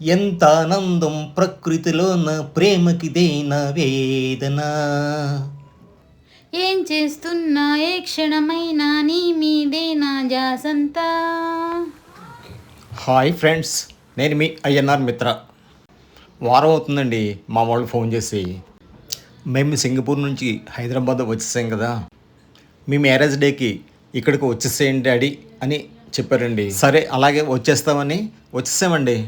ఎంత ఆనందం ప్రకృతిలోన ప్రేమకిదేనా వేదన. ఏం చేస్తున్నా ఏ క్షణమైనా నీ మీదే నా జాసంతా? హాయ్ ఫ్రెండ్స్ నేను మీ ఐఎన్ఆర్ మిత్ర. వారం అవుతుందండి మా వాళ్ళు ఫోన్ చేసి. మేము సింగపూర్ నుంచి హైదరాబాద్ వచ్చేసాం కదా. మీ మ్యారేజ్ డేకి ఇక్కడికి వచ్చేసేయండి డాడీ అని చెప్పారండి. సరే అలాగే వచ్చేస్తామని వచ్చేసామండి.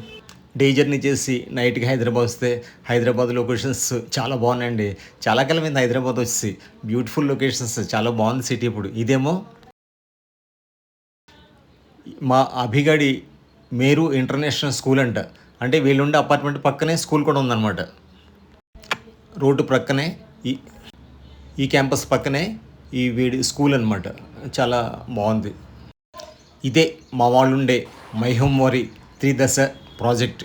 డే జర్నీ చేసి నైట్కి హైదరాబాద్ వస్తే హైదరాబాద్ లొకేషన్స్ చాలా బాగున్నాయండి. చాలా కాలం మీద హైదరాబాద్ వచ్చి. బ్యూటిఫుల్ లొకేషన్స్ చాలా బాగుంది సిటీ ఇప్పుడు. ఇదేమో మా అభిగడి మేరు ఇంటర్నేషనల్ స్కూల్ అంట. అంటే వీళ్ళుండే అపార్ట్మెంట్ పక్కనే స్కూల్ కూడా ఉందన్నమాట. రోడ్డు ప్రక్కనే ఈ ఈ క్యాంపస్ పక్కనే ఈ వీడి స్కూల్ అనమాట చాలా బాగుంది. ఇదే మా వాళ్ళు ఉండే మైహోంవరి త్రిదశ ప్రాజెక్ట్.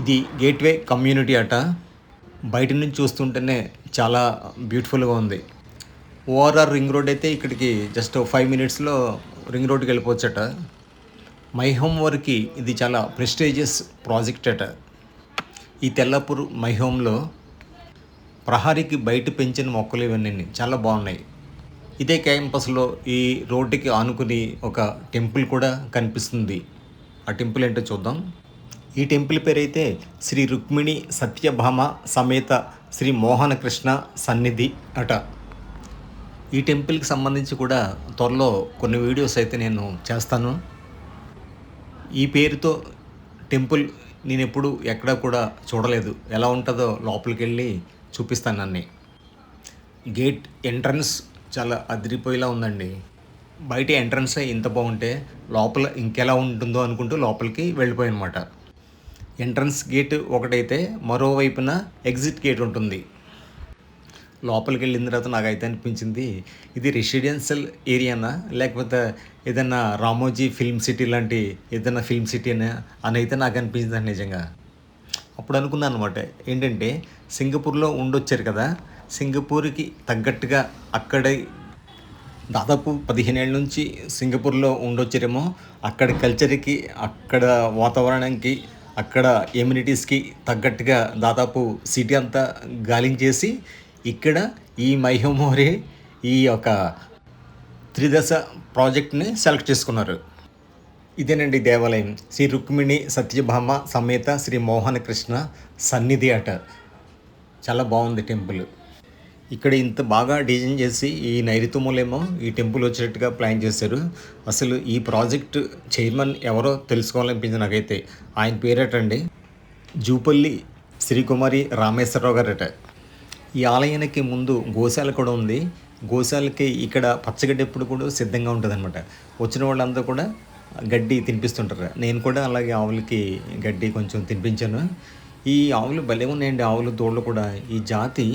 ఇది గేట్వే కమ్యూనిటీ అట. బయట నుంచి చూస్తుంటేనే చాలా బ్యూటిఫుల్గా ఉంది. ఓఆర్ఆర్ రింగ్ రోడ్ అయితే ఇక్కడికి జస్ట్ ఫైవ్ మినిట్స్లో రింగ్ రోడ్కి వెళ్ళిపోవచ్చట. మై హోమ్ వరకు ఇది చాలా ప్రెస్టేజియస్ ప్రాజెక్ట్ అట. ఈ తెల్లపూర్ మై హోమ్లో ప్రహారీకి బయట పెంచిన మొక్కలు ఇవన్నీ చాలా బాగున్నాయి. ఇదే క్యాంపస్లో ఈ రోడ్డుకి ఆనుకుని ఒక టెంపుల్ కూడా కనిపిస్తుంది. ఆ టెంపుల్ ఏంటో చూద్దాం. ఈ టెంపుల్ పేరైతే శ్రీ రుక్మిణి సత్యభామ సమేత శ్రీ మోహన కృష్ణ సన్నిధి అట. ఈ టెంపుల్కి సంబంధించి కూడా త్వరలో కొన్ని వీడియోస్ అయితే నేను చేస్తాను. ఈ పేరుతో టెంపుల్ నేను ఎప్పుడు ఎక్కడా కూడా చూడలేదు. ఎలా ఉంటుందో లోపలికి వెళ్ళి చూపిస్తాను అన్నీ గేట్ ఎంట్రన్స్ చాలా అదిరిపోయేలా ఉందండి. బయట ఎంట్రన్స్ ఇంత బాగుంటే లోపల ఇంకెలా ఉంటుందో అనుకుంటూ లోపలికి వెళ్ళిపోయానమాట. ఎంట్రన్స్ గేట్ ఒకటైతే మరోవైపున ఎగ్జిట్ గేట్ ఉంటుంది. లోపలికి వెళ్ళిన తర్వాత నాకైతే అనిపించింది ఇది రెసిడెన్షియల్ ఏరియానా? లేకపోతే ఏదైనా రామోజీ ఫిల్మ్ సిటీ లాంటి ఏదైనా ఫిల్మ్ సిటీనా? అని అని అయితే నాకు అనిపించింది నిజంగా. అప్పుడు అనుకున్నాను అనమాట ఏంటంటే సింగపూర్లో ఉండొచ్చారు కదా సింగపూర్కి తగ్గట్టుగా అక్కడే దాదాపు పదిహేనేళ్ళ నుంచి సింగపూర్లో ఉండొచ్చారేమో. అక్కడ కల్చర్కి అక్కడ వాతావరణానికి అక్కడ ఎమ్యూనిటీస్కి తగ్గట్టుగా దాదాపు సిటీ అంతా గాలించేసి ఇక్కడ ఈ మైహోమోరి ఈ యొక్క త్రిదశ ప్రాజెక్ట్ని సెలెక్ట్ చేసుకున్నారు. ఇదేనండి దేవాలయం. శ్రీ రుక్మిణి సత్యభామ సమేత శ్రీ మోహన కృష్ణ సన్నిధి అట. చాలా బాగుంది టెంపుల్. ఇక్కడ ఇంత బాగా డిజైన్ చేసి ఈ నైరుతుములేమో ఈ టెంపుల్ వచ్చినట్టుగా ప్లాన్ చేశారు. అసలు ఈ ప్రాజెక్ట్ చైర్మన్ ఎవరో తెలుసుకోవాలనిపించింది నాకైతే. ఆయన పేరేటండి జూపల్లి శ్రీకుమారి రామేశ్వరరావు గారట. ఈ ఆలయానికి ముందు గోశాల కూడా ఉంది. గోశాలకి ఇక్కడ పచ్చగడ్డి ఎప్పుడు కూడా సిద్ధంగా ఉంటుంది అనమాట వచ్చిన వాళ్ళందరూ కూడా గడ్డి తినిపిస్తుంటారు. నేను కూడా అలాగే ఆవులకి గడ్డి కొంచెం తినిపించాను. ఈ ఆవులు భలే ఉన్నాయండి. ఆవులు దూడలు కూడా. ఈ జాతి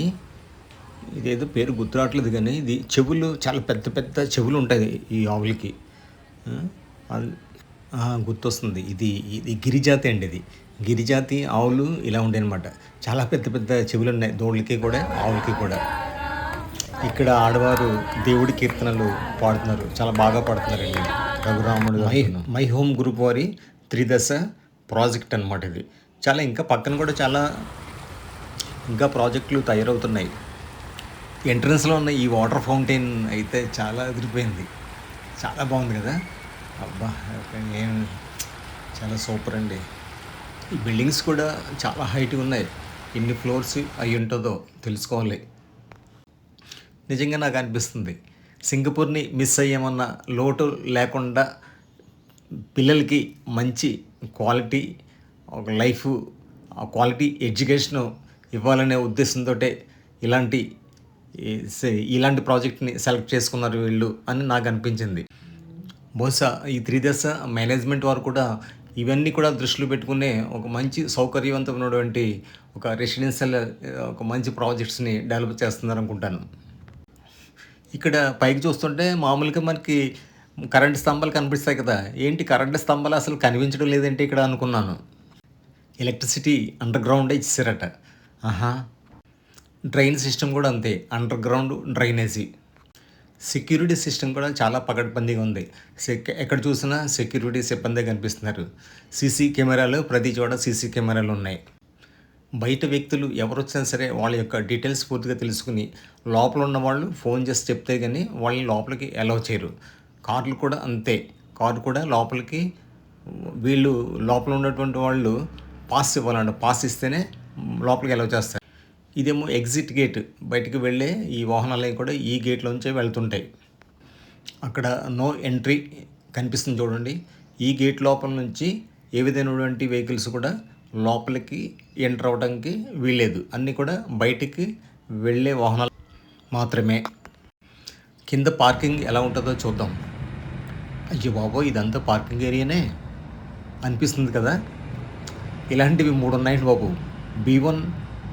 ఇదేదో పేరు గుర్తురావట్లేదు కానీ ఇది చెవులు చాలా పెద్ద పెద్ద చెవులు ఉంటాయి ఈ ఆవులకి. గుర్తొస్తుంది. ఇది ఇది గిరిజాతి అండి ఇది. గిరిజాతి ఆవులు ఇలా ఉండే అనమాట చాలా పెద్ద పెద్ద చెవులు ఉన్నాయి. దూడలకి కూడా ఆవులకి కూడా. ఇక్కడ ఆడవారు దేవుడి కీర్తనలు పాడుతున్నారు. చాలా బాగా పాడుతున్నారండి. రఘురాముడు మై మై హోమ్ గ్రూప్ వారి త్రిదశ ప్రాజెక్ట్ అనమాట ఇది. చాలా ఇంకా పక్కన కూడా చాలా ఇంకా ప్రాజెక్టులు తయారవుతున్నాయి. ఎంట్రన్స్లో ఉన్న ఈ వాటర్ ఫౌంటైన్ అయితే చాలా ఎదిరిపోయింది చాలా బాగుంది కదా? అబ్బా ఏం చాలా సూపర్ అండి. ఈ బిల్డింగ్స్ కూడా చాలా హైట్ ఉన్నాయి. ఎన్ని ఫ్లోర్స్ అయి ఉంటుందో తెలుసుకోవాలి. నిజంగా నాకు అనిపిస్తుంది. సింగపూర్ని మిస్ అయ్యామన్న లోటు లేకుండా పిల్లలకి మంచి క్వాలిటీ ఒక లైఫ్ క్వాలిటీ ఎడ్యుకేషన్ ఇవ్వాలనే ఉద్దేశంతో ఇలాంటి ఇలాంటి ప్రాజెక్ట్ని సెలెక్ట్ చేసుకున్నారు వీళ్ళు అని నాకు అనిపించింది. బహుశా ఈ త్రీ దశ మేనేజ్మెంట్ వారు కూడా ఇవన్నీ కూడా దృష్టిలో పెట్టుకునే ఒక మంచి సౌకర్యవంతమైనటువంటి ఒక రెసిడెన్షియల్ ఒక మంచి ప్రాజెక్ట్స్ని డెవలప్ చేస్తున్నారు అనుకుంటాను. ఇక్కడ పైకి చూస్తుంటే మామూలుగా మనకి కరెంట్ స్తంభాలు కనిపిస్తాయి కదా ఏంటి కరెంట్ స్తంభాలు అసలు కనిపించడం లేదంటే ఇక్కడ అనుకున్నాను. ఎలక్ట్రిసిటీ అండర్ గ్రౌండ్ ఇచ్చారట ఆహా డ్రైన్ సిస్టమ్ కూడా అంతే. Underground drainage. సెక్యూరిటీ సిస్టమ్ కూడా చాలా పకడ్బందీగా ఉంది. సెక్ ఎక్కడ చూసినా సెక్యూరిటీ సిబ్బంది కనిపిస్తున్నారు. సీసీ కెమెరాలు ప్రతి చోట సీసీ కెమెరాలు ఉన్నాయి. బయట వ్యక్తులు ఎవరు వచ్చినా సరే వాళ్ళ యొక్క డీటెయిల్స్ పూర్తిగా తెలుసుకుని లోపల ఉన్న వాళ్ళు ఫోన్ చేసి చెప్తే కానీ వాళ్ళని లోపలికి అలౌ చేయరు. కార్లు కూడా అంతే. కారు కూడా లోపలికి వీళ్ళు లోపల ఉన్నటువంటి వాళ్ళు పాస్ ఇవ్వాలంట. పాస్ ఇస్తేనే లోపలికి అలౌ చేస్తారు. ఇదేమో ఎగ్జిట్ గేట్ బయటికి వెళ్ళే ఈ వాహనాలే కూడా ఈ గేట్లోంచే వెళ్తుంటాయి. అక్కడ నో ఎంట్రీ కనిపిస్తుంది చూడండి. ఈ గేట్ లోపల నుంచి ఏ విధమైనటువంటి వెహికల్స్ కూడా లోపలికి ఎంటర్ అవ్వడానికి వీల్లేదు. అన్నీ కూడా బయటికి వెళ్ళే వాహనాలు మాత్రమే. కింద పార్కింగ్ ఎలా ఉంటుందో చూద్దాం. అయ్యో బాబో ఇదంతా పార్కింగ్ ఏరియానే అనిపిస్తుంది కదా. ఇలాంటివి మూడు ఉన్నాయండి బాబు. B one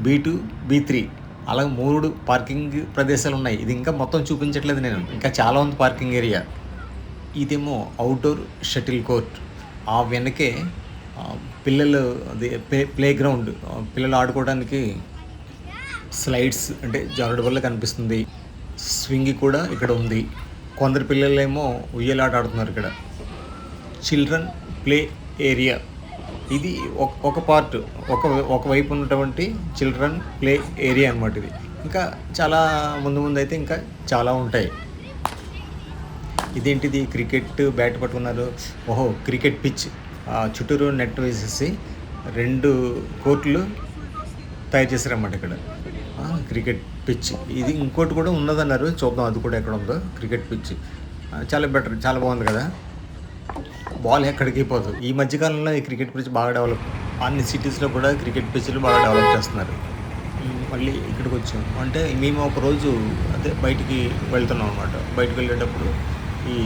B two B three అలాగే మూడు పార్కింగ్ ప్రదేశాలు ఉన్నాయి. ఇది ఇంకా మొత్తం చూపించట్లేదు నేను. ఇంకా చాలా ఉంది పార్కింగ్ ఏరియా. ఇదేమో అవుట్డోర్ షటిల్ కోర్ట్ ఆ వెనకే పిల్లలు అది ప్లే ప్లే గ్రౌండ్ పిల్లలు ఆడుకోవడానికి స్లైడ్స్ అంటే జారుడు వల్ల కనిపిస్తుంది. స్వింగ్ కూడా ఇక్కడ ఉంది. కొందరు పిల్లలేమో ఉయ్యలాట ఆడుతున్నారు ఇక్కడ. చిల్డ్రన్ ప్లే ఏరియా ఇది ఒక- ఒక పార్ట్ ఒక ఒకవైపు ఉన్నటువంటి చిల్డ్రన్ ప్లే ఏరియా అన్నమాట ఇది. ఇంకా చాలా ముందు ముందు అయితే ఇంకా చాలా ఉంటాయి. ఇదేంటిది? క్రికెట్ బ్యాట్ పట్టుకున్నారు. ఓహో క్రికెట్ పిచ్ ఆ, చుట్టూరు నెట్ వేసేసి రెండు కోర్టులు తయారు చేశారన్నమాట ఇక్కడ. క్రికెట్ పిచ్ ఇది ఇంకోటి కూడా ఉన్నదన్నారు. చూద్దాం అది కూడా ఎక్కడ ఉందో. క్రికెట్ పిచ్ చాలా బెటర్ చాలా బాగుంది కదా. బాల్ ఎక్కడికి పోదు. ఈ మధ్యకాలంలో ఈ క్రికెట్ పిచ్ బాగా డెవలప్ అన్ని సిటీస్లో కూడా క్రికెట్ పిచ్లు బాగా డెవలప్ చేస్తున్నారు. మళ్ళీ ఇక్కడికి వచ్చాం. అంటే మేము ఒక రోజు అదే బయటికి వెళ్తున్నాం అనమాట బయటకు వెళ్ళేటప్పుడు ఈ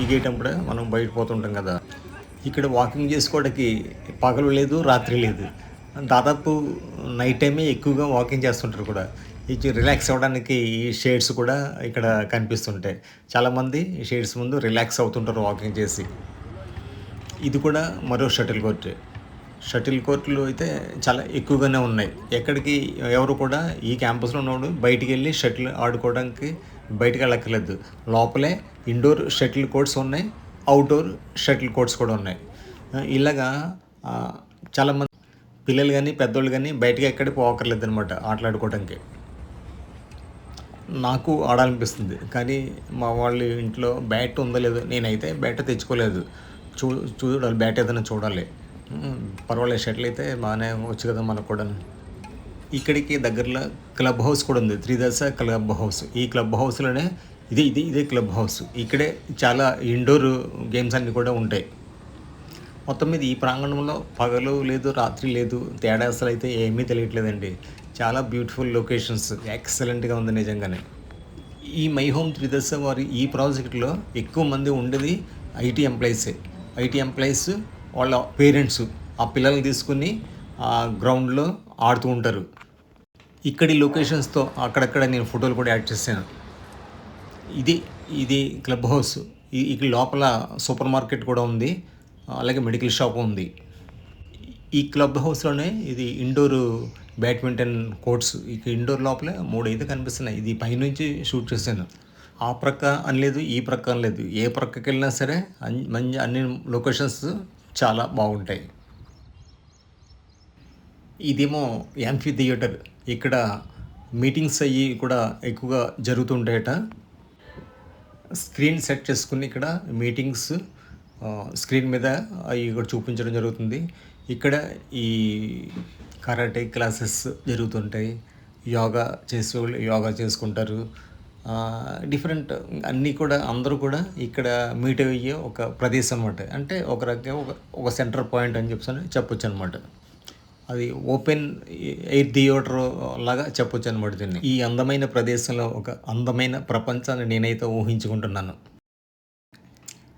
ఈ గేట్ అప్పుడే మనం బయట పోతుంటాం కదా. ఇక్కడ వాకింగ్ చేసుకోవడానికి పగలు లేదు రాత్రి లేదు. దాదాపు నైట్ టైమే ఎక్కువగా వాకింగ్ చేస్తుంటారు కూడా. ఇది రిలాక్స్ అవ్వడానికి ఈ షేడ్స్ కూడా ఇక్కడ కనిపిస్తుంటాయి. చాలామంది షేడ్స్ ముందు రిలాక్స్ అవుతుంటారు వాకింగ్ చేసి. ఇది కూడా మరో షటిల్ కోర్ట్. షటిల్ కోర్టులు అయితే చాలా ఎక్కువగానే ఉన్నాయి. ఎక్కడికి ఎవరు కూడా ఈ క్యాంపస్లో ఉన్నవాడు బయటికి వెళ్ళి షటిల్ ఆడుకోవడానికి బయటకు వెళ్ళక్కర్లేదు. లోపలే ఇండోర్ షటిల్ కోర్ట్స్ ఉన్నాయి అవుట్డోర్ షటిల్ కోర్ట్స్ కూడా ఉన్నాయి. ఇలాగా చాలామంది పిల్లలు కానీ పెద్దోళ్ళు కానీ బయటకి ఎక్కడికి పోకర్లేదు అనమాట ఆటలాడుకోవడానికి నాకు ఆడాలనిపిస్తుంది. కానీ మా వాళ్ళ ఇంట్లో బ్యాట్ ఉందో లేదో? నేనైతే బ్యాట్ తెచ్చుకోలేదు. చూ చూడాలి బ్యాట్ ఏదైనా చూడాలి. పర్వాలేదు షటిల్ అయితే బాగానే వచ్చు కదా మనకు కూడా. ఇక్కడికి దగ్గరలో క్లబ్ హౌస్ కూడా ఉంది త్రిదశ క్లబ్ హౌస్. ఈ క్లబ్ హౌస్లోనే ఇది ఇది ఇదే క్లబ్ హౌస్. ఇక్కడే చాలా ఇండోర్ గేమ్స్ అన్నీ కూడా ఉంటాయి. మొత్తం మీద ఈ ప్రాంగణంలో పగలు లేదు రాత్రి లేదు తేడా అసలు అయితే ఏమీ తెలియట్లేదండి. చాలా బ్యూటిఫుల్ లొకేషన్స్ ఎక్సలెంట్గా ఉంది నిజంగానే. ఈ మై హోమ్ త్రిదశ వారి ఈ ప్రాజెక్ట్లో ఎక్కువ మంది ఉండేది ఐటీ ఎంప్లాయీసే. ఐటీ ఎంప్లాయీస్ వాళ్ళ పేరెంట్స్ ఆ పిల్లల్ని తీసుకుని ఆ గ్రౌండ్లో ఆడుతూ ఉంటారు. ఇక్కడి లొకేషన్స్తో అక్కడక్కడ నేను ఫోటోలు కూడా యాడ్ చేశాను. ఇది ఇది క్లబ్ హౌస్. ఇక్కడ లోపల సూపర్ మార్కెట్ కూడా ఉంది. అలాగే మెడికల్ షాప్ ఉంది. ఈ క్లబ్ హౌస్లోనే ఇది ఇండోర్ బ్యాడ్మింటన్ కోర్ట్స్. ఇక ఇండోర్ లోపల మూడు అయితే కనిపిస్తున్నాయి. ఇది పైనుంచి షూట్ చేశాను. ఆ ప్రక్క అని లేదు ఈ ప్రక్క అని లేదు ఏ ప్రక్కకి వెళ్ళినా సరే మంచి అన్ని లొకేషన్స్ చాలా బాగుంటాయి. ఇదేమో యాంఫీ థియేటర్. ఇక్కడ మీటింగ్స్ అయ్యి కూడా ఎక్కువగా జరుగుతుంటాయట. స్క్రీన్ సెట్ చేసుకుని ఇక్కడ మీటింగ్స్ స్క్రీన్ మీద అవి ఇక్కడ చూపించడం జరుగుతుంది. ఇక్కడ ఈ కరాటే క్లాసెస్ జరుగుతుంటాయి. యోగా చేసే వాళ్ళు యోగా చేసుకుంటారు. డిఫరెంట్ అన్నీ కూడా అందరూ కూడా ఇక్కడ మీట్ అయ్యే ఒక ప్రదేశం అనమాట అంటే ఒక రకంగా ఒక ఒక సెంటర్ పాయింట్ అని చెప్పి చెప్పొచ్చు అనమాట అది ఓపెన్ ఎయిర్ థియేటర్ లాగా చెప్పొచ్చు అనమాట దీన్ని. ఈ అందమైన ప్రదేశంలో ఒక అందమైన ప్రపంచాన్ని నేనైతే ఊహించుకుంటున్నాను.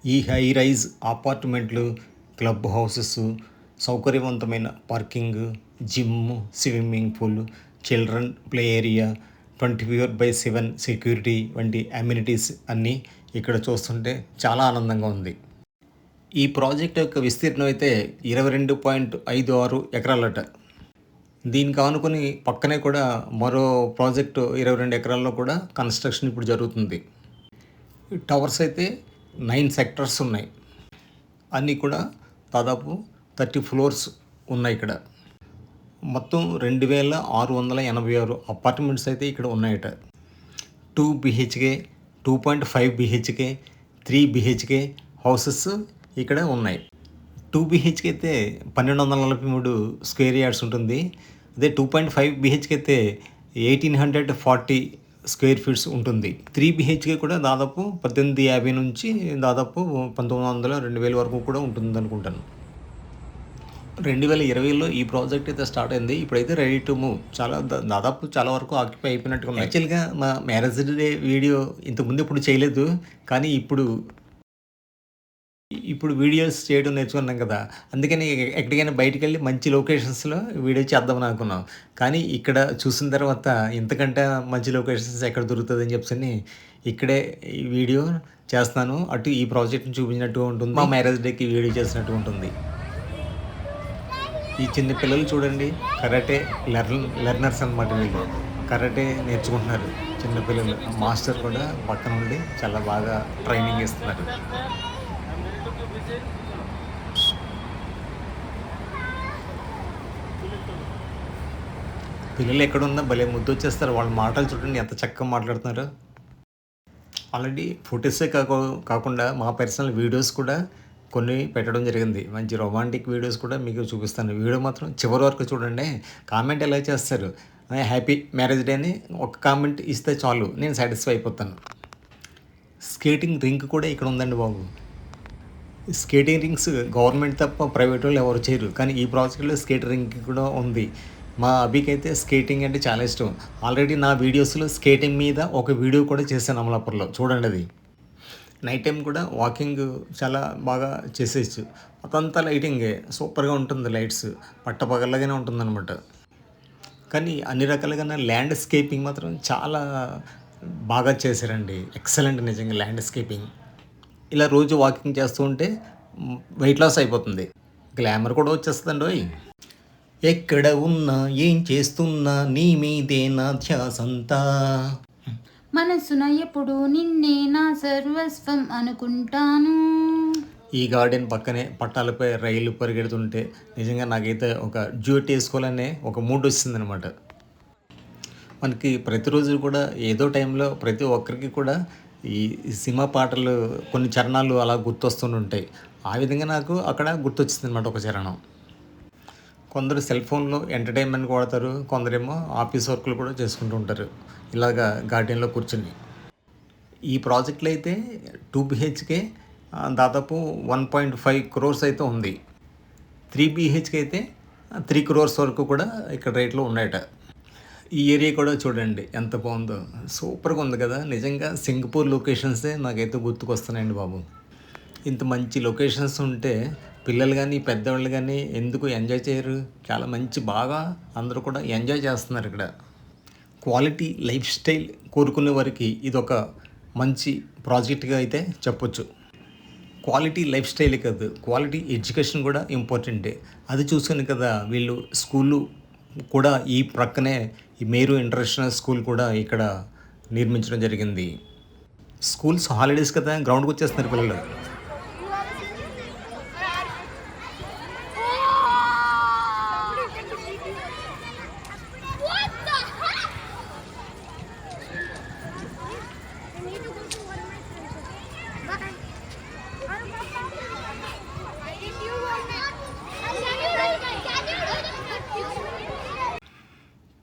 ఈ హై రైజ్ అపార్ట్మెంట్లు క్లబ్ హౌసెస్ సౌకర్యవంతమైన parking gym swimming pool children play area twenty four by seven security వంటి అమ్యూనిటీస్ అన్నీ ఇక్కడ చూస్తుంటే చాలా ఆనందంగా ఉంది. ఈ ప్రాజెక్ట్ యొక్క విస్తీర్ణం అయితే ఇరవై రెండు పాయింట్ ఐదు ఆరు ఎకరాలట. దీనికి ఆనుకుని పక్కనే కూడా మరో ప్రాజెక్టు ఇరవై రెండు ఎకరాల్లో కూడా కన్స్ట్రక్షన్ ఇప్పుడు జరుగుతుంది. టవర్స్ అయితే నైన్ సెక్టర్స్ ఉన్నాయి. అన్నీ కూడా దాదాపు థర్టీ ఫ్లోర్స్ ఉన్నాయి ఇక్కడ. మొత్తం రెండు వేల ఆరు వందల ఎనభై ఆరు అపార్ట్మెంట్స్ అయితే ఇక్కడ ఉన్నాయట. Two BHK two point five BHK three BHK houses ఇక్కడ ఉన్నాయి. టూ బిహెచ్కే అయితే పన్నెండు వందల నలభై మూడు స్క్వేర్ యార్డ్స్ ఉంటుంది. అదే టూ పాయింట్ ఫైవ్ బిహెచ్కే అయితే eighteen hundred forty square feets ఉంటుంది. త్రీ బిహెచ్కే కూడా దాదాపు పద్దెనిమిది యాభై నుంచి దాదాపు పంతొమ్మిది వందల రెండు వేల వరకు కూడా ఉంటుంది అనుకుంటాను రెండు వేల ఇరవైలో ఈ ప్రాజెక్ట్ అయితే స్టార్ట్ అయింది. ఇప్పుడైతే రెడీ టు మూవ్ చాలా దా- దాదాపు చాలా వరకు ఆక్యుపై అయిపోయినట్టుగా ఉంది యాక్చువల్గా మా మ్యారేజ్ డే వీడియో ఇంతకుముందు ఇప్పుడు చేయలేదు. కానీ ఇప్పుడు ఇప్పుడు వీడియోస్ చేయడం నేర్చుకున్నాం కదా. అందుకని ఎక్కడికైనా బయటికి వెళ్ళి మంచి లొకేషన్స్లో వీడియో చేద్దామని అనుకున్నాం. కానీ ఇక్కడ చూసిన తర్వాత ఇంతకంటే మంచి లొకేషన్స్ ఎక్కడ దొరుకుతుంది అని చెప్పని ఇక్కడే ఈ వీడియో చేస్తాను అటు ఈ ప్రాజెక్ట్ని చూపించినట్టు ఉంటుంది. మా మ్యారేజ్ డేకి వీడియో చేసినట్టు ఉంటుంది. ఈ చిన్న పిల్లలు చూడండి కరాటే లెర్న్ లెర్నర్స్ అనమాట వీళ్ళు. కరాటే నేర్చుకుంటున్నారు చిన్న పిల్లలు. మాస్టర్ కూడా పక్కన ఉండి చాలా బాగా ట్రైనింగ్ ఇస్తున్నారు పిల్లలు ఎక్కడున్నా భలే ముద్దు వచ్చేస్తారు వాళ్ళ మాటలు చూడండి ఎంత చక్కగా మాట్లాడుతున్నారు. ఆల్రెడీ ఫొటోసే కాకుండా మా పర్సనల్ వీడియోస్ కూడా కొన్ని పెట్టడం జరిగింది. మంచి రొమాంటిక్ వీడియోస్ కూడా మీకు చూపిస్తాను. వీడియో మాత్రం చివరి వరకు చూడండి. కామెంట్ ఎలా చేస్తారు? హ్యాపీ మ్యారేజ్ డే అని ఒక కామెంట్ ఇస్తే చాలు. నేను సాటిస్ఫై అయిపోతాను. స్కేటింగ్ రింక్ కూడా ఇక్కడ ఉందండి బాబు. స్కేటింగ్ రింగ్స్ గవర్నమెంట్ తప్ప ప్రైవేట్ వాళ్ళు ఎవరు చేయరు. కానీ ఈ ప్రాజెక్ట్లో స్కేట్ రింగ్ కూడా ఉంది. మా అభికైతే స్కేటింగ్ అంటే చాలా ఇష్టం. ఆల్రెడీ నా వీడియోస్లో స్కేటింగ్ మీద ఒక వీడియో కూడా చేశాను అమలాపూర్లో. చూడండి అది. నైట్ టైం కూడా వాకింగ్ చాలా బాగా చేసేయచ్చు. అదంతా లైటింగే సూపర్గా ఉంటుంది లైట్స్. పట్టపగలగానే ఉంటుందన్నమాట. కానీ అన్ని రకాలుగా ల్యాండ్స్కేపింగ్ మాత్రం చాలా బాగా చేశారండి. ఎక్సలెంట్ నిజంగా ల్యాండ్స్కేపింగ్. ఇలా రోజు వాకింగ్ చేస్తూ ఉంటే వెయిట్ లాస్ అయిపోతుంది. గ్లామర్ కూడా వచ్చేస్తుందండి ఓయ్. ఎక్కడ ఉన్నా ఏం చేస్తున్నా నీ మీదే నా ధ్యాసంతా. మనసున ఎప్పుడు నిన్నే నా సర్వస్వం అనుకుంటాను. ఈ గార్డెన్ పక్కనే పట్టాలపై రైలు పరిగెడుతుంటే నిజంగా నాకైతే ఒక జ్యూట్ వేసుకోవాలనే ఒక మూడ్ వచ్చిందనమాట మనకి ప్రతిరోజు కూడా ఏదో టైంలో ప్రతి ఒక్కరికి కూడా ఈ సినిమా పాటలు కొన్ని చరణాలు అలా గుర్తొస్తుంటాయి ఆ విధంగా నాకు అక్కడ గుర్తొచ్చింది అనమాట ఒక చరణం. కొందరు సెల్ ఫోన్లో ఎంటర్టైన్మెంట్ వాడతారు కొందరేమో ఆఫీస్ వర్క్లు కూడా చేసుకుంటూ ఉంటారు. ఇలాగా గార్డెన్లో కూర్చుని. ఈ ప్రాజెక్ట్లో అయితే టూ బిహెచ్కే దాదాపు వన్ పాయింట్ ఫైవ్ క్రోర్స్ అయితే ఉంది. త్రీ బిహెచ్కే అయితే త్రీ క్రోర్స్ వరకు కూడా ఇక్కడ రేట్లో ఉన్నాయట. ఈ ఏరియా కూడా చూడండి ఎంత బాగుందో. సూపర్గా ఉంది కదా. నిజంగా సింగపూర్ లొకేషన్సే నాకైతే గుర్తుకొస్తున్నాయండి బాబు. ఇంత మంచి లొకేషన్స్ ఉంటే పిల్లలు కానీ పెద్దవాళ్ళు కానీ ఎందుకు ఎంజాయ్ చేయరు? చాలా మంచి బాగా అందరూ కూడా ఎంజాయ్ చేస్తున్నారు ఇక్కడ. క్వాలిటీ లైఫ్ స్టైల్ కోరుకునే వారికి ఇది ఒక మంచి ప్రాజెక్ట్గా అయితే చెప్పొచ్చు. క్వాలిటీ లైఫ్ స్టైల్ కాదు క్వాలిటీ ఎడ్యుకేషన్ కూడా ఇంపార్టెంటే. అది చూసాను కదా వీళ్ళు స్కూళ్ళు కూడా ఈ ప్రక్కనే ఈ మేరు ఇంటర్నేషనల్ స్కూల్ కూడా ఇక్కడ నిర్మించడం జరిగింది. స్కూల్స్ హాలిడేస్ కదా గ్రౌండ్కి వచ్చేస్తున్నారు పిల్లలు.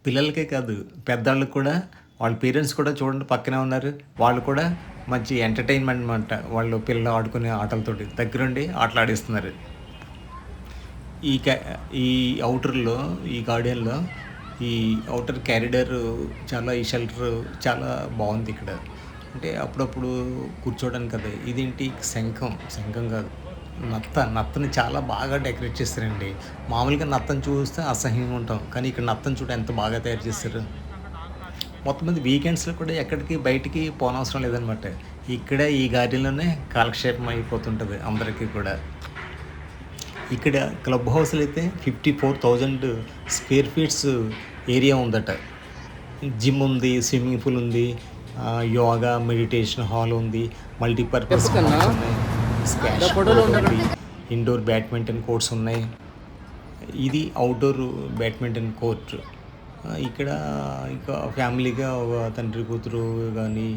పిల్లలకే కాదు పెద్దవాళ్ళకి కూడా వాళ్ళ పేరెంట్స్ కూడా చూడండి పక్కనే ఉన్నారు. వాళ్ళు కూడా మంచి ఎంటర్టైన్మెంట్ అనమాట వాళ్ళు పిల్లలు ఆడుకునే ఆటలతోటి దగ్గరుండి ఆటలు ఆడిస్తున్నారు ఈ క్యా ఈ అవుటర్లో ఈ గార్డెన్లో ఈ అవుటర్ క్యారిడర్ చాలా ఈ షెల్టర్ చాలా బాగుంది ఇక్కడ. అంటే అప్పుడప్పుడు కూర్చోవడానికి కదా. ఇదేంటి? శంఖం. శంఖం కాదు. నత్త నత్తని చాలా బాగా డెకరేట్ చేస్తారండి. మామూలుగా నత్తని చూస్తే అసహ్యంగా ఉంటాం. కానీ ఇక్కడ నత్తని చూడ ఎంత బాగా తయారు చేస్తారు. మొత్తం మంది వీకెండ్స్లో కూడా ఎక్కడికి బయటికి పోనవసరం లేదనమాట. ఇక్కడే ఈ గార్డెన్లోనే కాలక్షేపం అయిపోతుంటుంది అందరికీ కూడా. ఇక్కడ క్లబ్ హౌస్లో అయితే fifty four thousand square feets area ఉందట. జిమ్ ఉంది స్విమ్మింగ్ పూల్ ఉంది యోగా మెడిటేషన్ హాల్ ఉంది మల్టీపర్పస్. ఉన్నాయి స్క్వాష్ ఇండోర్ బ్యాడ్మింటన్ కోర్ట్స్ ఉన్నాయి. ఇది అవుట్డోర్ బ్యాడ్మింటన్ కోర్ట్ ఇక్కడ ఇంకా ఫ్యామిలీగా ఒక తండ్రి కూతురు కానీ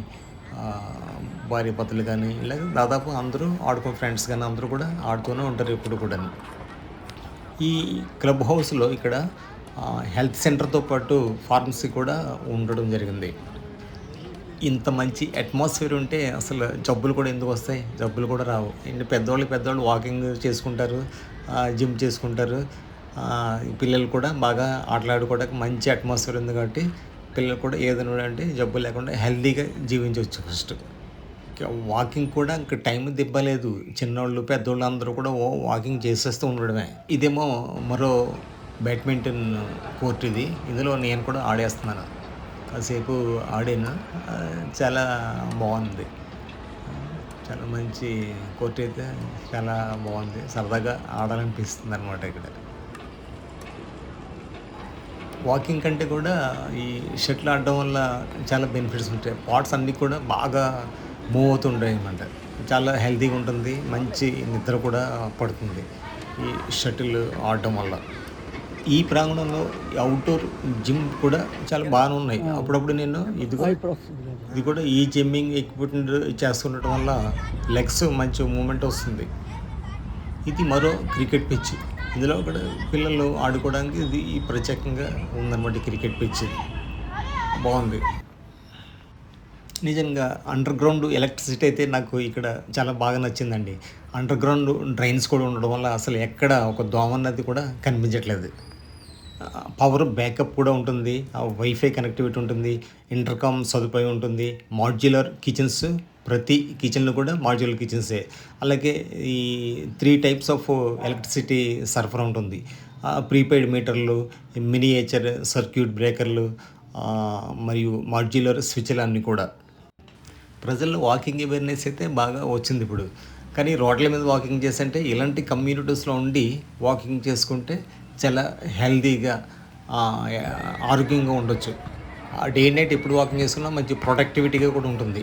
భార్య పతులు కానీ ఇలాగ దాదాపు అందరూ ఆడుకో ఫ్రెండ్స్ కానీ అందరూ కూడా ఆడుతూనే ఉంటారు ఎప్పుడు కూడా ఈ క్లబ్ హౌస్లో ఇక్కడ హెల్త్ సెంటర్తో పాటు ఫార్మసీ కూడా ఉండడం జరిగింది. ఇంత మంచి అట్మాస్ఫియర్ ఉంటే అసలు జబ్బులు కూడా ఎందుకు వస్తాయి? జబ్బులు కూడా రావు. అండ్ పెద్దవాళ్ళు పెద్దవాళ్ళు వాకింగ్ చేసుకుంటారు జిమ్ చేసుకుంటారు. పిల్లలు కూడా బాగా ఆటలాడుకోవడానికి మంచి అట్మాస్ఫియర్ ఉంది కాబట్టి పిల్లలు కూడా ఏదైనా అంటే జబ్బు లేకుండా హెల్తీగా జీవించవచ్చు ఫస్ట్ వాకింగ్ కూడా ఇంక టైం దిబ్బలేదు. చిన్నోళ్ళు పెద్దోళ్ళు అందరూ కూడా ఓ వాకింగ్ చేసేస్తూ ఉండడమే. ఇదేమో మరో బ్యాడ్మింటన్ కోర్ట్ ఇది. ఇందులో నేను కూడా ఆడేస్తున్నాను. కాసేపు ఆడాను చాలా బాగుంది. చాలా మంచి కోర్ట్ అయితే చాలా బాగుంది. సరదాగా ఆడాలనిపిస్తుంది అనమాట ఇక్కడ. వాకింగ్ కంటే కూడా ఈ షటిల్ ఆడడం వల్ల చాలా బెనిఫిట్స్ ఉంటాయి. పార్ట్స్ అన్నీ కూడా బాగా మూవ్ అవుతుంటాయి అనమాట చాలా హెల్తీగా ఉంటుంది. మంచి నిద్ర కూడా పడుతుంది ఈ షటిల్ ఆడడం వల్ల. ఈ ప్రాంగణంలో అవుట్డోర్ జిమ్ కూడా చాలా బాగానే ఉన్నాయి. అప్పుడప్పుడు నేను ఇదిగో ఇది కూడా ఈ జిమ్మింగ్ ఎక్విప్మెంట్ చేస్తుండటం వల్ల లెగ్స్ మంచి మూమెంట్ వస్తుంది. ఇది మరో క్రికెట్ పిచ్ ఇందులో కూడా పిల్లలు ఆడుకోవడానికి ఇది ప్రత్యేకంగా ఉందన్నమాట క్రికెట్ పిచ్ బాగుంది. నిజంగా అండర్ గ్రౌండ్ ఎలక్ట్రిసిటీ అయితే నాకు ఇక్కడ చాలా బాగా నచ్చిందండి. అండర్ గ్రౌండ్ డ్రైన్స్ కూడా ఉండడం వల్ల అసలు ఎక్కడ ఒక దోమ అన్నది కూడా కనిపించట్లేదు. పవర్ బ్యాకప్ కూడా ఉంటుంది వైఫై కనెక్టివిటీ ఉంటుంది ఇంటర్కామ్ సదుపాయం ఉంటుంది మాడ్యులర్ కిచెన్స్ ప్రతి కిచెన్లో కూడా మాడ్యులర్ కిచెన్సే అలాగే ఈ త్రీ టైప్స్ ఆఫ్ ఎలక్ట్రిసిటీ సరఫరా ఉంటుంది. ప్రీపెయిడ్ మీటర్లు మినియేచర్ సర్క్యూట్ బ్రేకర్లు మరియు మాడ్యులర్ స్విచ్లు అన్నీ కూడా. ప్రజల్లో వాకింగ్ అవేర్నెస్ అయితే బాగా వచ్చింది ఇప్పుడు. కానీ రోడ్ల మీద వాకింగ్ చేస్తుంటే ఇలాంటి కమ్యూనిటీస్లో ఉండి వాకింగ్ చేసుకుంటే చాలా హెల్దీగా ఆరోగ్యంగా ఉండొచ్చు. ఆ డే నైట్ ఎప్పుడు వాకింగ్ చేసుకున్నా మంచి ప్రొడక్టివిటీగా కూడా ఉంటుంది.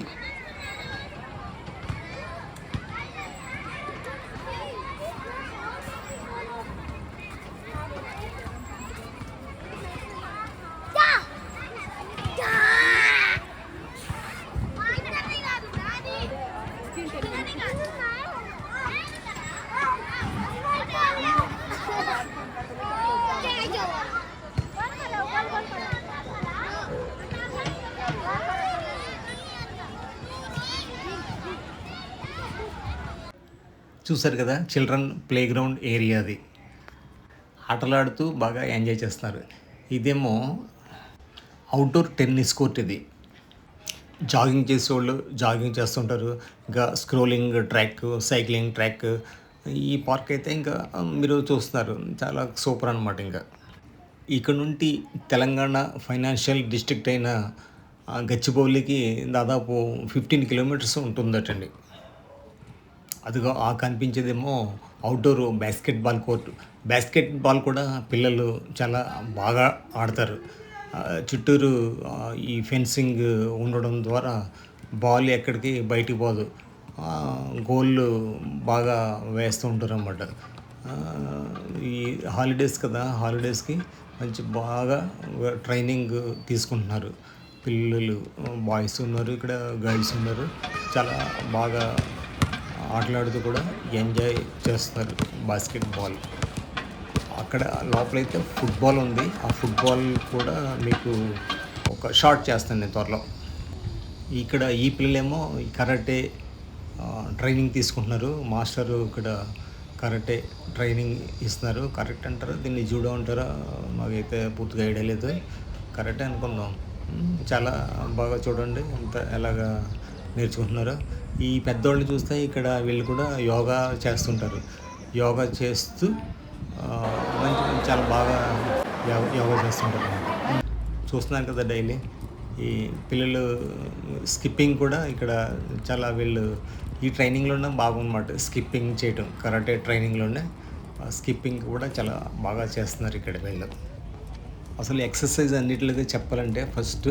చూశారు కదా చిల్డ్రన్ ప్లే గ్రౌండ్ ఏరియా అది. ఆటలాడుతూ బాగా ఎంజాయ్ చేస్తున్నారు. ఇదేమో అవుట్డోర్ టెన్నిస్ కోర్ట్ ఇది. జాగింగ్ చేసేవాళ్ళు జాగింగ్ చేస్తుంటారు. ఇంకా స్క్రోలింగ్ ట్రాక్ సైక్లింగ్ ట్రాక్ ఈ పార్క్ అయితే ఇంకా మీరు చూస్తున్నారు. చాలా సూపర్ అనమాట ఇంకా. ఇక్కడ నుండి తెలంగాణ ఫైనాన్షియల్ డిస్ట్రిక్ట్ అయిన గచ్చిబౌలికి దాదాపు ఫిఫ్టీన్ కిలోమీటర్స్ ఉంటుందటండి. అదిగో ఆ కనిపించేదేమో అవుట్డోర్ బాస్కెట్బాల్ కోర్టు బాస్కెట్బాల్ కూడా పిల్లలు చాలా బాగా ఆడతారు. చుట్టూరు ఈ ఫెన్సింగ్ ఉండడం ద్వారా బాల్ ఎక్కడికి బయటికి పోదు. గోళ్ళు బాగా వేస్తూ ఉంటారు అన్నమాట ఈ హాలిడేస్ కదా హాలిడేస్కి మంచి బాగా ట్రైనింగ్ తీసుకుంటున్నారు. పిల్లలు బాయ్స్ ఉన్నారు ఇక్కడ గర్ల్స్ ఉన్నారు. చాలా బాగా ఆటలాడుతూ కూడా ఎంజాయ్ చేస్తారు బాస్కెట్బాల్. అక్కడ లోపలైతే ఫుట్బాల్ ఉంది. ఆ ఫుట్బాల్ కూడా మీకు ఒక షార్ట్ చేస్తాను నేను త్వరలో. ఇక్కడ ఈ పిల్లలేమో కరాటే ట్రైనింగ్ తీసుకుంటున్నారు. మాస్టరు ఇక్కడ కరాటే ట్రైనింగ్ ఇస్తున్నారు. కరెక్ట్ అంటారా? దీన్ని జూడో అంటారా? మాకైతే పూర్తిగా ఐడియా లేదు. కరెక్టే అనుకున్నాం చాలా బాగా చూడండి. ఎంత ఎలాగా నేర్చుకుంటున్నారో. ఈ పెద్దోళ్ళని చూస్తే ఇక్కడ వీళ్ళు కూడా యోగా చేస్తుంటారు. యోగా చేస్తూ మంచి చాలా బాగా యోగా యోగా చేస్తుంటారు చూస్తున్నాను కదా డైలీ. ఈ పిల్లలు స్కిప్పింగ్ కూడా ఇక్కడ చాలా వీళ్ళు ఈ ట్రైనింగ్లోనే బాగున్నమాట. స్కిప్పింగ్ చేయటం కరాటే ట్రైనింగ్లోనే స్కిప్పింగ్ కూడా చాలా బాగా చేస్తున్నారు ఇక్కడ వీళ్ళు. అసలు ఎక్సర్సైజ్ అన్నిటిలో చెప్పాలంటే ఫస్ట్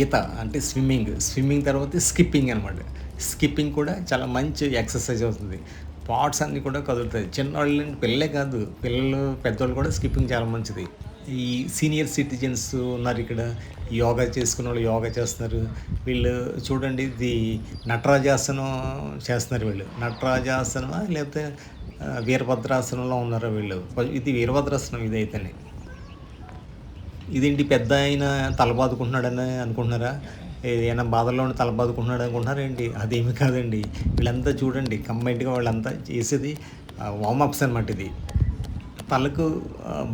ఈత అంటే స్విమ్మింగ్. స్విమ్మింగ్ తర్వాత స్కిప్పింగ్ అనమాట స్కిప్పింగ్ కూడా చాలా మంచి ఎక్సర్సైజ్ అవుతుంది. పార్ట్స్ అన్నీ కూడా కదులుతాయి. చిన్నవాళ్ళు పిల్లలే కాదు పిల్లలు పెద్దవాళ్ళు కూడా స్కిప్పింగ్ చాలా మంచిది. ఈ సీనియర్ సిటిజన్స్ ఉన్నారు ఇక్కడ యోగా చేసుకున్న వాళ్ళు యోగా చేస్తున్నారు. వీళ్ళు చూడండి ఇది నటరాజాసనం చేస్తున్నారు వీళ్ళు. నటరాజాసనమా లేకపోతే వీరభద్రాసనంలో ఉన్నారు వీళ్ళు? ఇది వీరభద్రాసనం ఇది అయితేనే ఇదేంటి పెద్ద ఆయన తలబాదుకుంటున్నాడని అనుకుంటున్నారా? ఏదైనా బాధల్లో ఉండి తలబాదుకుంటున్నాడు అనుకుంటున్నారా ఏంటి అదేమి కాదండి. వీళ్ళంతా చూడండి కంబైన్డ్గా వాళ్ళంతా చేసేది వార్మప్స్ అనమాట ఇది. తలకు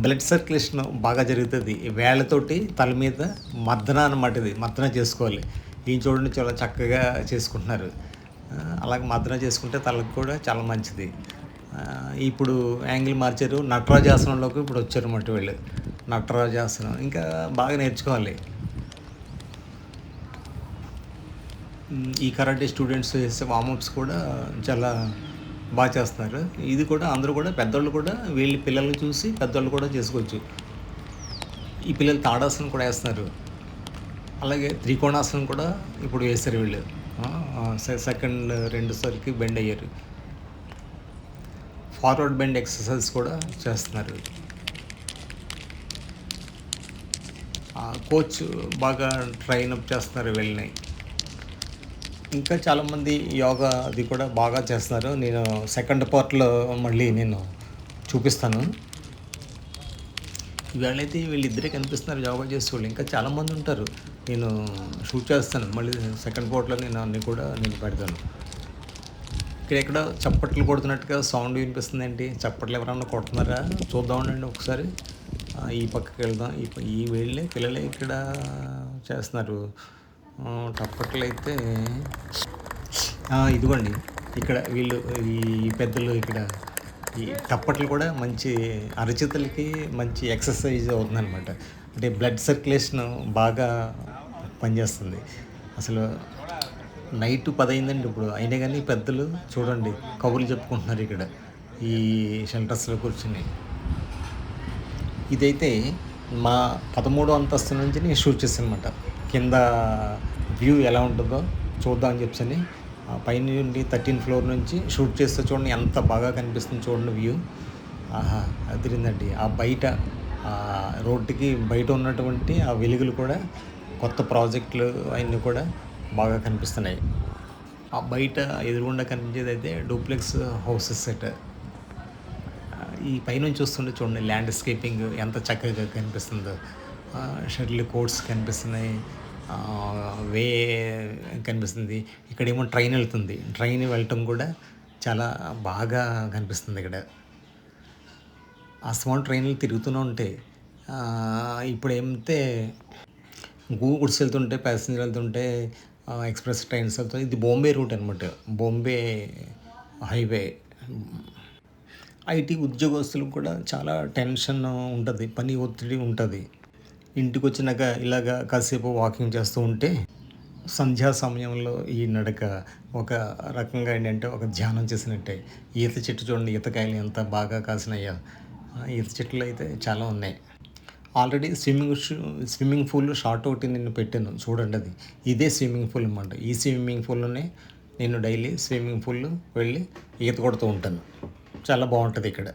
బ్లడ్ సర్క్యులేషన్ బాగా జరుగుతుంది. వేళ్ళతోటి తల మీద మర్దన అనమాట ఇది మర్దన చేసుకోవాలి. ఈయన చూడండి చాలా చక్కగా చేసుకుంటున్నారు. అలాగే మర్దన చేసుకుంటే తలకు కూడా చాలా మంచిది. ఇప్పుడు యాంగిల్ మార్చారు నటరాజాసనంలోకి ఇప్పుడు వచ్చారు అన్నమాట వీళ్ళు. నటరాజాసనం ఇంకా బాగా నేర్చుకోవాలి మ్, ఈ కరాటే స్టూడెంట్స్ చేసే వామప్స్ కూడా చాలా బాగా చేస్తున్నారు. ఇది కూడా అందరూ కూడా పెద్దోళ్ళు కూడా వీళ్ళ పిల్లల్ని చూసి పెద్దోళ్ళు కూడా చేసుకోవచ్చు. ఈ పిల్లలు తాడాసనం కూడా వేస్తున్నారు. అలాగే త్రికోణాసనం కూడా ఇప్పుడు వేస్తారు వీళ్ళు. సెకండ్ రెండు సార్కి బెండ్ అయ్యారు. ఫార్వర్డ్ బెండ్ ఎక్సర్సైజ్ కూడా చేస్తున్నారు. కోచ్ బాగా ట్రైన్ అప్ చేస్తున్నారు వీళ్ళని. ఇంకా చాలామంది యోగా అది కూడా బాగా చేస్తున్నారు. నేను సెకండ్ పార్ట్లో మళ్ళీ నేను చూపిస్తాను. ఇవాళైతే వీళ్ళిద్దరే కనిపిస్తున్నారు యోగా చేసేవాళ్ళు ఇంకా చాలామంది ఉంటారు. నేను షూట్ చేస్తాను. మళ్ళీ సెకండ్ పార్ట్లో నేను అన్నీ కూడా నేను పెడతాను. ఇక్కడ ఎక్కడ చప్పట్లు కొడుతున్నట్టుగా సౌండ్ వినిపిస్తుంది ఏంటి? చప్పట్లు ఎవరన్నా కొడుతున్నారా? చూద్దామండి ఒకసారి. ఈ పక్కకి వెళ్దాం. ఈ ఈ వెళ్ళి పిల్లలే ఇక్కడ చేస్తున్నారు. అప్పట్లయితే అయితే ఇదిగోండి. ఇక్కడ వీళ్ళు ఈ పెద్దలు ఇక్కడ ఈ టప్పట్లు కూడా మంచి అరచితలకి మంచి ఎక్సర్సైజ్ అవుతుందన్నమాట. అంటే బ్లడ్ సర్క్యులేషన్ బాగా పనిచేస్తుంది. అసలు నైట్ పదైందండి ఇప్పుడు. అయినా కానీ పెద్దలు చూడండి కబుర్లు చెప్పుకుంటున్నారు ఇక్కడ ఈ షెల్టర్స్లో కూర్చుని. ఇదైతే మా పదమూడో అంతస్తు నుంచి నేను షూట్ చేశాను అనమాట కింద వ్యూ ఎలా ఉంటుందో చూద్దాం అని చెప్పని ఆ పైన నుండి థర్టీన్ ఫ్లోర్ నుంచి షూట్ చేస్తే చూడండి ఎంత బాగా కనిపిస్తుంది చూడండి వ్యూ. ఆహా అదిరిందండి. ఆ బయట రోడ్డుకి బయట ఉన్నటువంటి ఆ వెలుగులు కూడా కొత్త ప్రాజెక్టులు అవన్నీ కూడా బాగా కనిపిస్తున్నాయి. ఆ బయట ఎదురుగుండా కనిపించేది అయితే డూప్లెక్స్ హౌసెస్ సెట్ ఈ పైనుంచి చూస్తుంటే చూడండి ల్యాండ్స్కేపింగ్ ఎంత చక్కగా కనిపిస్తుందో. షటిల్ కోర్ట్స్ కనిపిస్తున్నాయి. వే కనిపిస్తుంది. ఇక్కడేమో ట్రైన్ వెళ్తుంది. ట్రైన్ వెళ్ళటం కూడా చాలా బాగా కనిపిస్తుంది ఇక్కడ. ఆ స్మాల్ ట్రైన్లు తిరుగుతూనే ఉంటాయి. ఇప్పుడు ఏమితే గూగుడ్స్ వెళ్తుంటే ప్యాసింజర్ వెళ్తుంటే ఎక్స్ప్రెస్ ట్రైన్స్ వెళ్తుంటే ఇది బాంబే రూట్ అనమాట బాంబే హైవే. ఐటీ ఉద్యోగస్తులకు కూడా చాలా టెన్షన్ ఉంటుంది. పని ఒత్తిడి ఉంటుంది. ఇంటికి వచ్చినాక ఇలాగా కాసేపు వాకింగ్ చేస్తూ ఉంటే సంధ్యా సమయంలో ఈ నడక ఒక రకంగా ఏంటంటే ఒక ధ్యానం చేసినట్టే. ఈత చెట్టు చూడండి ఈతకాయలు ఎంత బాగా కాసినాయో. ఆ ఈత చెట్లు అయితే చాలా ఉన్నాయి. ఆల్రెడీ స్విమ్మింగ్ షూ- స్విమ్మింగ్ పూల్ షార్ట్ ఒకటి నేను పెట్టాను చూడండి అది. ఇదే స్విమ్మింగ్ పూల్ అనమాట ఈ స్విమ్మింగ్ పూల్లోనే నేను డైలీ స్విమ్మింగ్ పూల్ వెళ్ళి ఈత కొడుతూ ఉంటాను. చాలా బాగుంటుంది ఇక్కడ.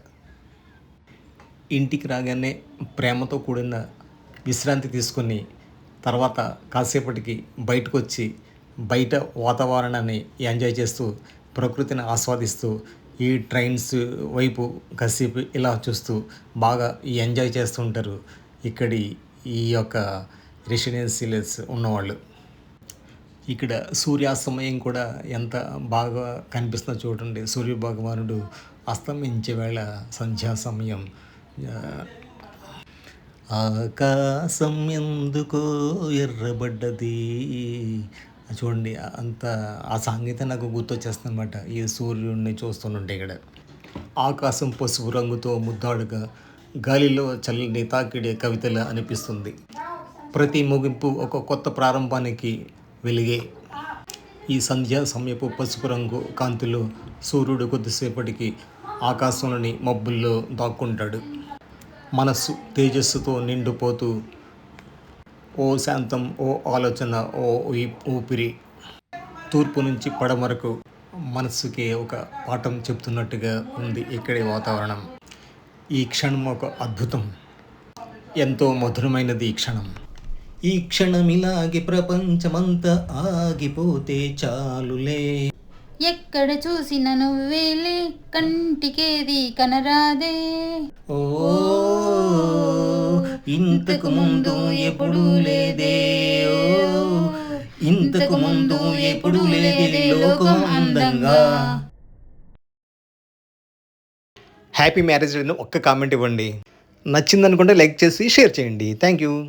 ఇంటికి రాగానే ప్రేమతో కూడిన విశ్రాంతి తీసుకొని తర్వాత కాసేపటికి బయటకు వచ్చి బయట వాతావరణాన్ని ఎంజాయ్ చేస్తూ ప్రకృతిని ఆస్వాదిస్తూ ఈ ట్రైన్స్ వైపు కాసేపు ఇలా చూస్తూ బాగా ఎంజాయ్ చేస్తూ ఉంటారు ఇక్కడి ఈ యొక్క రెసిడెన్సీలెస్ ఉన్నవాళ్ళు. ఇక్కడ సూర్యాస్తమయం కూడా ఎంత బాగా కనిపిస్తుందో చూడండి. సూర్య భగవానుడు అస్తమించే వేళ సంధ్యా సమయం ఆకాశం ఎందుకో ఎర్రబడ్డది. చూడండి అంత ఆ సంగీతం నాకు గుర్తొచ్చేస్తుంది అనమాట ఈ సూర్యుడిని చూస్తుంటే ఇక్కడ. ఆకాశం పసుపు రంగుతో ముద్దాడుగా గాలిలో చల్లని తాకిడే కవితల అనిపిస్తుంది. ప్రతి ముగింపు ఒక కొత్త ప్రారంభానికి వెలిగే ఈ సంధ్యా సమయపు పసుపు రంగు కాంతిలో సూర్యుడు కొద్దిసేపటికి ఆకాశంలోని మబ్బుల్లో దాక్కుంటాడు. మనస్సు తేజస్సుతో నిండిపోతూ. ఓ శాంతం ఓ ఆలోచన ఓ ఊపిరి. తూర్పు నుంచి పడమరకు మనస్సుకి ఒక పాఠం చెప్తున్నట్టుగా ఉంది ఇక్కడి వాతావరణం. ఈ క్షణం ఒక అద్భుతం. ఎంతో మధురమైనది ఈ క్షణం. ఈ క్షణం ఇలాగే ప్రపంచమంతా ఆగిపోతే చాలులే. ఎక్కడ చూసిన నువ్వేలే కంటికేది కనరాదే. ఓ ఇంతకు ముందు ఎప్పుడు లేదే ఓ. ఇంతకు ముందు ఎప్పుడు లేదే లోకం అందంగా. హ్యాపీ మ్యారేజ్ ఒక్క కామెంట్ ఇవ్వండి. నచ్చిందనుకుంటే లైక్ చేసి షేర్ చేయండి. Thank you.